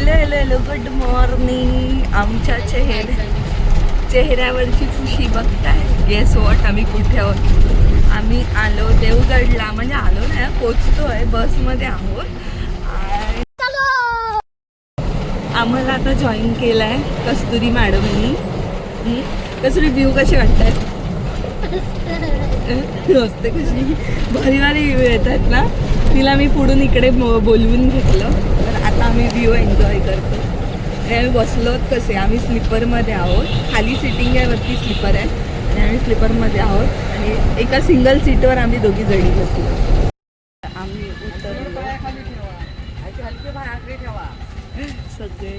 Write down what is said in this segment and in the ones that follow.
Hello hello hello good morning आमच्या चेहरे चेहऱ्यावरची खुशी बघताय? गेस वॉट आम्ही कुठे आहोत? आम्ही आलो देवगडला. म्हणजे आलो नाही पोचतोय बसमध्ये आहोत. आणि आम्हाला आता जॉईन केलाय कस्तुरी मॅडमनी. हं? कस्तुरी व्ह्यू कसे वाटतात मस्त कशी. भारी भारी व्ह्यू येतात ना? तिला मी पुढून इकडे बोलवून घेतलं. आम्ही व्ह्यू एन्जॉय करतो. आणि आम्ही बसलो कसे आम्ही स्लीपरमध्ये आहोत. खाली सिटिंग आहे वरती स्लीपर आहे. आणि आम्ही स्लीपरमध्ये आहोत. आणि एका सिंगल सीटवर आम्ही दोघी जणी बसलो. आम्ही उतरलो. सगळे.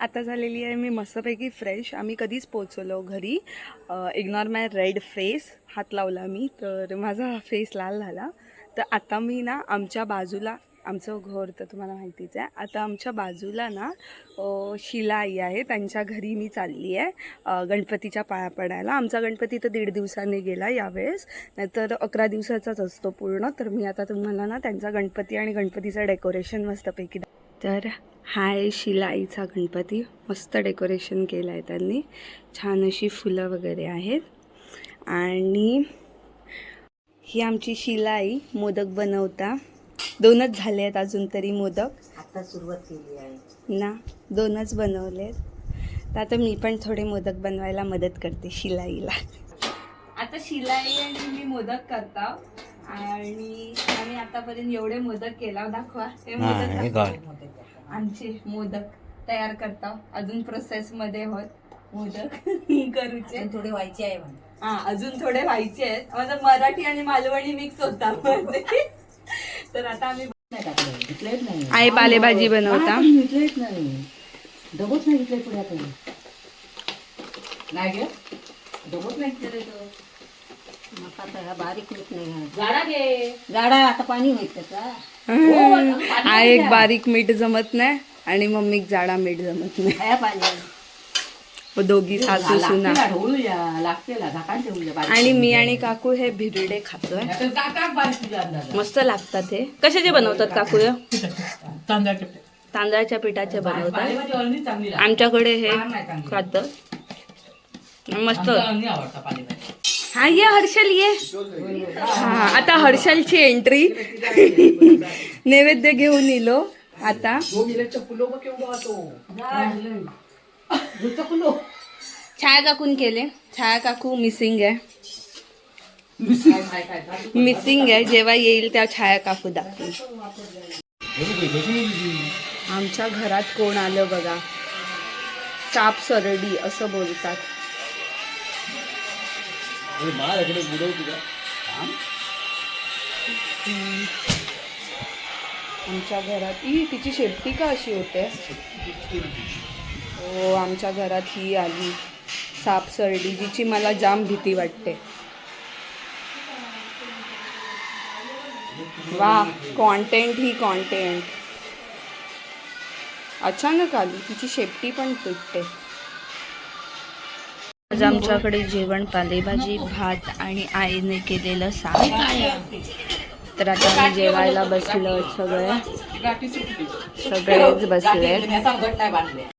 आता झालेली आहे मी मस्तपैकी फ्रेश आम्ही कधीच पोचलो घरी. इग्नॉर माय रेड फेस हात लावला मी. तर माझा फेस लाल झाला. तर आता मी ना आमच्या बाजूला आमचं घर तर तुम्हाला माहितीच आहे. आता आमच्या बाजूला ना शिला आई आहे. त्यांच्या घरी मी चालली आहे गणपतीच्या पाया पडायला. आमचा गणपती तर दीड दिवसाने गेला यावेळेस. नाहीतर अकरा दिवसाचाच असतो पूर्ण. तर मी आता तुम्हाला ना त्यांचा गणपती आणि गणपतीचं डेकोरेशन मस्तपैकी तर तर हाय शिलाईचा गणपती. मस्त डेकोरेशन केलं आहे त्यांनी. छान अशी फुलं वगैरे आहेत. आणि ही आमची शिलाई मोदक बनवता. दोनच झाले आहेत अजून तरी मोदक. आता सुरुवात केली आहे. ना दोनच बनवलेत तर आता मी पण थोडे मोदक बनवायला मदत करते शिलाईला. आता शिलाई आणि मी मोदक करता. आणि आम्ही आतापर्यंत एवढे मोदक केला. दाखवा. हे मोदक दाखवा. आमचे मोदक तयार करता. अजून प्रोसेस मध्ये होत मोदक करूचे. अजून थोडे व्हायचे आहे म्हणे. हा अजून थोडे व्हायचे आहेत. माझा मराठी आणि मालवणी मिक्स होता मध्ये. तर आता आम्ही नाही नाही. आई पालेभाजी बनवता. हा, पण घेतलेच नाही. डबोच नाही घेतले पुढे आता. नाही गे? डबोच नाही घेतले तो. मग आता ह्या बारीक होत नाही गाडा घे गाडा आता पाणी होईल त्याचा. हा. एक बारीक मीठ जमत नाही आणि मम्मी जाडा मीठ जमत नाही. पाणी. दोघी सासू सुना. आणि मी आणि काकू हे भिरडे खातोय. मस्त लागतात हे. कशाचे बनवतात काकू? तांदळाचे तांदळाच्या पिठाचे बनवतात. आमच्याकडे हे. खात. मस्त. हा ये हर्षल ये. हा आता हर्षलची एंट्री नैवेद्य घेऊन इलो. आता. छाया काकून केले. छाया काकू मिसिंग आहे. मिसिंग आहे. जेव्हा येईल त्या छाया काकू दाखवून आमच्या घरात कोण आलं बघा. साप सरडी असं बोलतात. आमच्या घरात ई तिची शेपटी का अशी होते? हो आमच्या घरात ही आली. सापसरडी जिची मला जाम भीती वाटते. वा कॉन्टेंट ही कॉन्टेंट अचानक आली तिची शेपटी पण तुटते. आज आमच्याकडे जेवण पालेभाजी भात आणि आईने केलेलं साप. तर आता आम्ही जेवायला बसलो सगळे. सगळेच बसले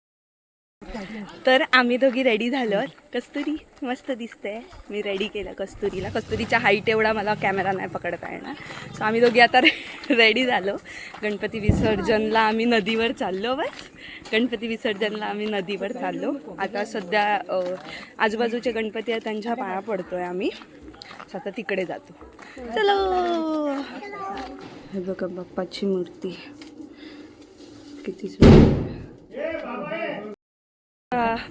तर आम्ही दोघी रेडी झालो कस्तुरी मस्त दिसते मी रेडी केलं कस्तुरीला. कस्तुरीच्या हाईट एवढा मला कॅमेरा नाही पकडता येणार. सो आम्ही दोघी आता रेडी झालो. गणपती विसर्जनला आम्ही नदीवर चाललो बस. गणपती विसर्जनला आम्ही नदीवर चाललो. आता सध्या आजूबाजूचे गणपती आहेत त्यांच्या पाया पडतोय आम्ही. सो आता तिकडे जातो. चलो! हे बघा बाप्पाची मूर्ती. किती सुंदर.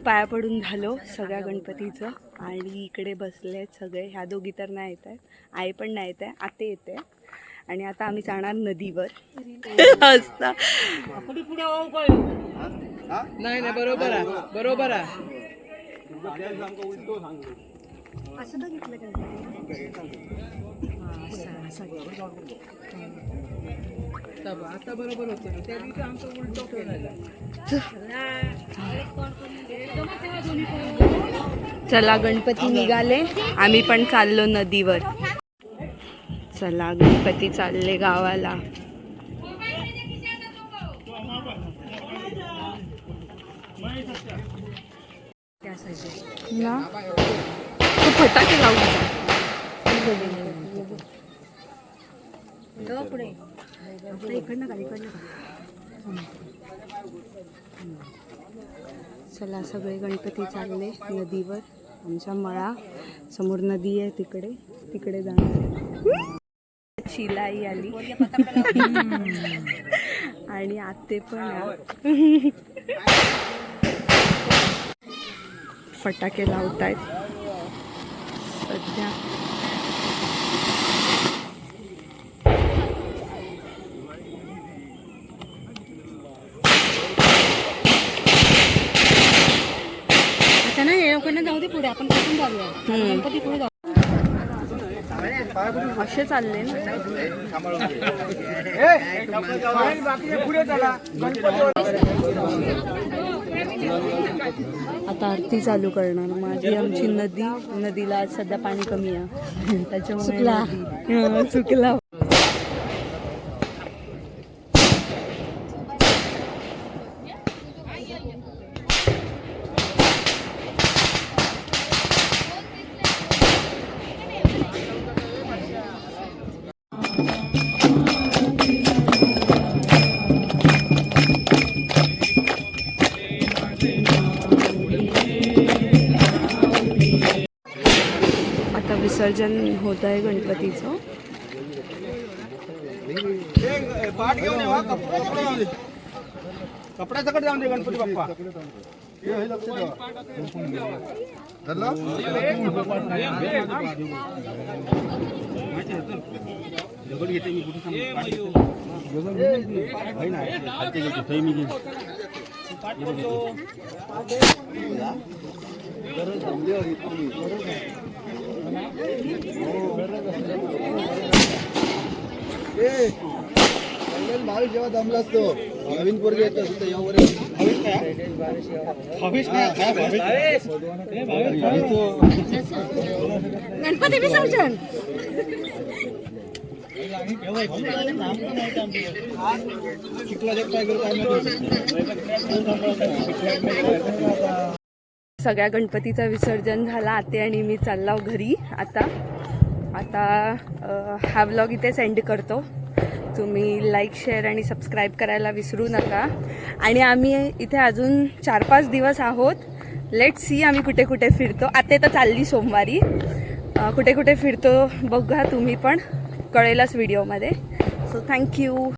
पाया पडून झालो सगळ्या गणपतीचं आणि इकडे बसले आहेत सगळे. ह्या दोघी तर नाही येत आहेत. आई पण नाही येत आहे. आते येते आणि आता आम्ही जाणार नदीवर. असता नाही नाही बरोबर आहे. बरोबर आहे. असं बघितलं चला गणपती निघाले. आम्ही पण चाललो नदीवर. चला गणपती चालले गावाला. ना? तू फटाके इकडनं का इकडनं चला सगळे गणपती चालले नदीवर. आमच्या मळा समोर नदी आहे तिकडे. तिकडे जाणार शिलाई आली. आणि आते पण फटाके लावतायत. सध्या लोकांना जाऊ दे पुढे आपण कुठून जाऊया. गणपती पुढे जाऊ. असे चालले ना. आता आरती चालू करणार. माझी आमची नदी नदीला आज सध्या पाणी कमी आहे. त्याच्यामुळे सुकला. विसर्जन होत आहे गणपतीचं. पाठ कपडा जाऊन दे गणपती बाप्पा. घेते मी कुठे बावीस जेव्हा जमला असतो नवीन पोरगे येत असतो यावर भावेश काय गणपती विसर्जन सगळ्या गणपतीचं विसर्जन झाला आते आणि मी चाललो घरी. आता आता हा व्लॉग इथे सेंड करतो. तुम्ही लाईक शेअर आणि सबस्क्राईब करायला विसरू नका. आणि आम्ही इथे अजून चार पाच दिवस आहोत. लेट सी आम्ही कुठे कुठे फिरतो. आता तर चालली सोमवारी. कुठे कुठे फिरतो बघा तुम्ही पण. कळेलच व्हिडिओमध्ये सो थँक्यू